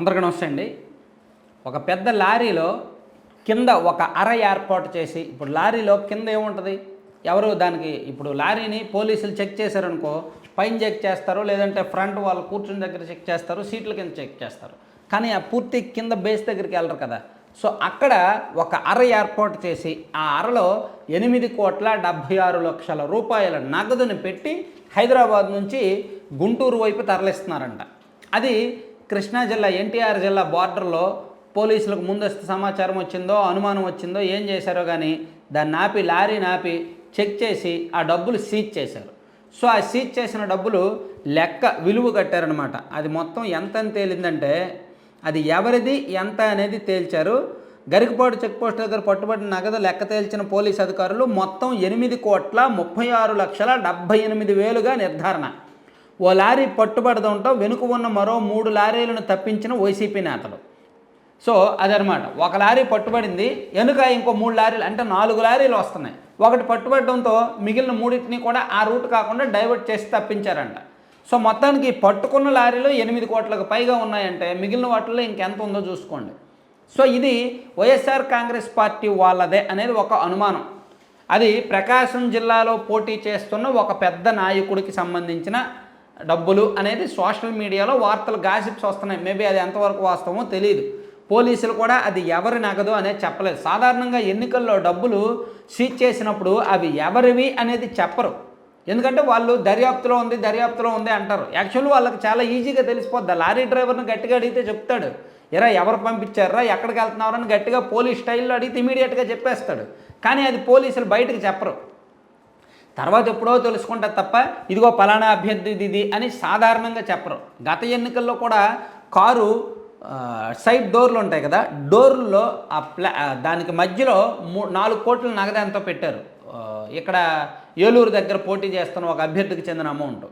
అందరికీ నమస్తే అండి. ఒక పెద్ద లారీలో కింద ఒక అర ఏర్పాటు చేసి ఇప్పుడు లారీలో కింద ఏముంటుంది? ఎవరు దానికి ఇప్పుడు లారీని పోలీసులు చెక్ చేశారనుకో పైన చెక్ చేస్తారు లేదంటే ఫ్రంట్ వాళ్ళు కూర్చుని దగ్గర చెక్ చేస్తారు సీట్ల కింద చెక్ చేస్తారు. కానీ ఆ పూర్తి కింద బేస్ దగ్గరికి వెళ్ళరు కదా. సో అక్కడ ఒక అర ఏర్పాటు చేసి ఆ అరలో ఎనిమిది కోట్ల డెబ్భై ఆరు లక్షల రూపాయల నగదుని పెట్టి హైదరాబాద్ నుంచి గుంటూరు వైపు తరలిస్తున్నారంట. అది కృష్ణా జిల్లా ఎన్టీఆర్ జిల్లా బార్డర్లో పోలీసులకు ముందస్తు సమాచారం వచ్చిందో అనుమానం వచ్చిందో ఏం చేశారో కానీ దాన్ని ఆపి లారీ నాపి చెక్ చేసి ఆ డబ్బులు సీజ్ చేశారు. సో ఆ సీజ్ చేసిన డబ్బులు లెక్క విలువ కట్టారనమాట అది మొత్తం ఎంత అని తేలిందంటే అది ఎవరిది ఎంత అనేది తేల్చారు. గరికపాడు చెక్ పోస్ట్ దగ్గర పట్టుబడిన నగదు లెక్క తేల్చిన పోలీస్ అధికారులు మొత్తం ఎనిమిది కోట్ల ముప్పై ఆరు లక్షల డెబ్భై ఎనిమిది వేలుగా నిర్ధారణ. ఓ లారీ పట్టుబడడంతో వెనుక ఉన్న మరో మూడు లారీలను తప్పించిన వైసీపీ నేతలు. సో అదనమాట ఒక లారీ పట్టుబడింది వెనుక ఇంకో మూడు లారీలు అంటే నాలుగు లారీలు వస్తున్నాయి. ఒకటి పట్టుబడడంతో మిగిలిన మూడింటిని కూడా ఆ రూట్ కాకుండా డైవర్ట్ చేసి తప్పించారంట. సో మొత్తానికి పట్టుకున్న లారీలో ఎనిమిది కోట్లకు పైగా ఉన్నాయంటే మిగిలిన వాటిల్లో ఇంకెంత ఉందో చూసుకోండి. సో ఇది వైఎస్ఆర్ కాంగ్రెస్ పార్టీ వాళ్ళదే అనేది ఒక అనుమానం. అది ప్రకాశం జిల్లాలో పోటీ చేస్తున్న ఒక పెద్ద నాయకుడికి సంబంధించిన డబ్బులు అనేది సోషల్ మీడియాలో వార్తలు గాసిప్స్ వస్తున్నాయి. మేబీ అది ఎంతవరకు వాస్తవమో తెలియదు పోలీసులు కూడా అది ఎవరి నగదు అనేది చెప్పలేదు. సాధారణంగా ఎన్నికల్లో డబ్బులు సీజ్ చేసినప్పుడు అవి ఎవరివి అనేది చెప్పరు. ఎందుకంటే వాళ్ళు దర్యాప్తులో ఉంది దర్యాప్తులో ఉంది అంటారు. యాక్చువల్లీ వాళ్ళకి చాలా ఈజీగా తెలిసిపోద్ది. లారీ డ్రైవర్ని గట్టిగా అడిగితే చెప్తాడు. ఎరా ఎవరు పంపించారా ఎక్కడికి వెళ్తున్నారని గట్టిగా పోలీస్ స్టైల్లో అడిగితే ఇమీడియట్గా చెప్పేస్తాడు. కానీ అది పోలీసులు బయటకు చెప్పరు. తర్వాత ఎప్పుడో తెలుసుకుంటారు తప్ప ఇదిగో పలానా అభ్యర్థి ఇది అని సాధారణంగా చెప్పరు. గత ఎన్నికల్లో కూడా కారు సైడ్ డోర్లు ఉంటాయి కదా డోర్లో ఆ ప్లా దానికి మధ్యలో మూ నాలుగు కోట్ల నగదంతో పెట్టారు. ఇక్కడ ఏలూరు దగ్గర పోటీ చేస్తున్న ఒక అభ్యర్థికి చెందిన అమౌంట్.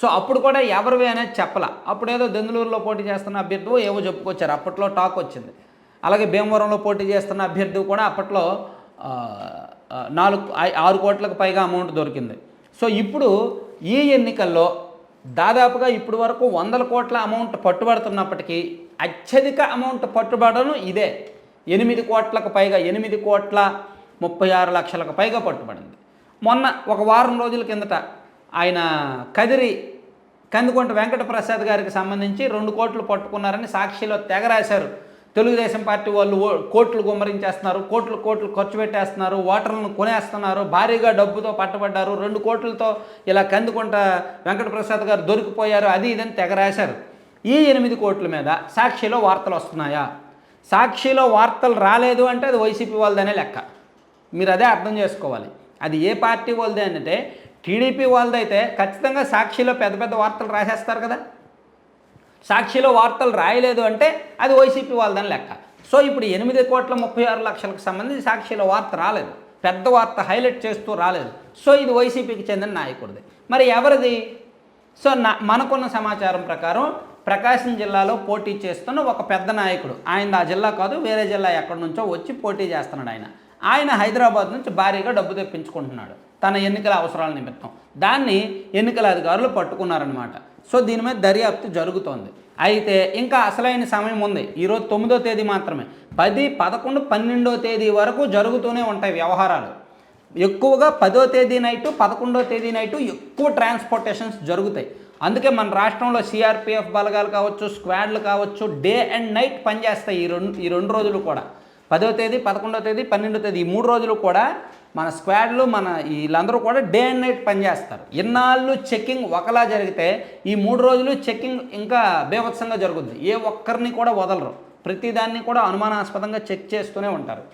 సో అప్పుడు కూడా ఎవరివి అనేది చెప్పల. అప్పుడు ఏదో దెందులూరులో పోటీ చేస్తున్న అభ్యర్థి ఏవో చెప్పుకొచ్చారు. అప్పట్లో టాక్ వచ్చింది. అలాగే భీమవరంలో పోటీ చేస్తున్న అభ్యర్థి కూడా అప్పట్లో నాలుగు ఆరు కోట్లకు పైగా అమౌంట్ దొరికింది. సో ఇప్పుడు ఈ ఎన్నికల్లో దాదాపుగా ఇప్పుడు వరకు వందల కోట్ల అమౌంట్ పట్టుబడుతున్నప్పటికీ అత్యధిక అమౌంట్ పట్టుబడను ఇదే. ఎనిమిది కోట్లకు పైగా ఎనిమిది కోట్ల ముప్పై ఆరు లక్షలకు పైగా పట్టుబడింది. మొన్న ఒక వారం రోజుల కిందట ఆయన కదిరి కందుకొంట వెంకట ప్రసాద్ గారికి సంబంధించి రెండు కోట్లు పట్టుకున్నారని సాక్షిలో తెగ రాశారు. తెలుగుదేశం పార్టీ వాళ్ళు ఓ- కోట్లు గుమ్మరించేస్తున్నారు కోట్లు కోట్లు ఖర్చు పెట్టేస్తున్నారు ఓటర్లను కొనేస్తున్నారు భారీగా డబ్బుతో పట్టబడ్డారు రెండు కోట్లతో ఇలా కందుకుంటా వెంకట ప్రసాద్ గారు దొరికిపోయారు అది ఇదని తెగ రాశారు. ఈ ఎనిమిది కోట్ల మీద సాక్షిలో వార్తలు వస్తున్నాయా? సాక్షిలో వార్తలు రాలేదు అంటే అది వైసీపీ వాళ్ళదనే లెక్క. మీరు అదే అర్థం చేసుకోవాలి. అది ఏ పార్టీ వాళ్ళదే అంటే టీడీపీ వాళ్ళదైతే ఖచ్చితంగా సాక్షిలో పెద్ద పెద్ద వార్తలు రాసేస్తారు కదా. సాక్షిలో వార్తలు రాయలేదు అంటే అది వైసీపీ వాళ్ళదని లెక్క. సో ఇప్పుడు ఎనిమిది కోట్ల ముప్పై ఆరు లక్షలకు సంబంధించి సాక్షిలో వార్త రాలేదు. పెద్ద వార్త హైలైట్ చేస్తూ రాలేదు. సో ఇది వైసీపీకి చెందిన నాయకుడిది. మరి ఎవరిది? సో నా మనకున్న సమాచారం ప్రకారం ప్రకాశం జిల్లాలో పోటీ చేస్తున్న ఒక పెద్ద నాయకుడు. ఆయన ఆ జిల్లా కాదు వేరే జిల్లా ఎక్కడి నుంచో వచ్చి పోటీ చేస్తున్నాడు ఆయన. ఆయన హైదరాబాద్ నుంచి భారీగా డబ్బు తెప్పించుకుంటున్నాడు. తన ఎన్నికల అవసరాల నిమిత్తం. దాన్ని ఎన్నికల అధికారులు పట్టుకున్నారనమాట సో దీని మీద దర్యాప్తు జరుగుతోంది. అయితే ఇంకా అసలైన సమయం ఉంది. ఈరోజు తొమ్మిదో తేదీ మాత్రమే. పది పదకొండు పన్నెండో తేదీ వరకు జరుగుతూనే ఉంటాయి వ్యవహారాలు. ఎక్కువగా పదో తేదీ నైటు పదకొండో తేదీ నైటు ఎక్కువ ట్రాన్స్పోర్టేషన్స్ జరుగుతాయి. అందుకే మన రాష్ట్రంలో సిఆర్పిఎఫ్ బలగాలు కావచ్చు స్క్వాడ్లు కావచ్చు డే అండ్ నైట్ పనిచేస్తాయి ఈ రెండు ఈ రెండు రోజులు కూడా. పదో తేదీ పదకొండో తేదీ పన్నెండో తేదీ ఈ మూడు రోజులు కూడా మన స్క్వాడ్లు మన వీళ్ళందరూ కూడా డే అండ్ నైట్ పనిచేస్తారు ఇన్నాళ్ళు చెక్కింగ్ ఒకలా జరిగితే ఈ మూడు రోజులు చెక్కింగ్ ఇంకా బేభత్సంగా జరుగుద్ది. ఏ ఒక్కరిని కూడా వదలరు. ప్రతిదాన్ని కూడా అనుమానాస్పదంగా చెక్ చేస్తూనే ఉంటారు.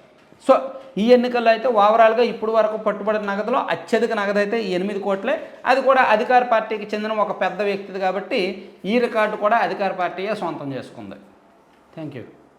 సో ఈ ఎన్నికల్లో అయితే ఓవరాల్గా ఇప్పుడు వరకు పట్టుబడిన నగదులో అత్యధిక నగదు అయితే ఎనిమిది కోట్లే. అది కూడా అధికార పార్టీకి చెందిన ఒక పెద్ద వ్యక్తిది కాబట్టి ఈ రికార్డు కూడా అధికార పార్టీయే సొంతం చేసుకుంది. Thank you.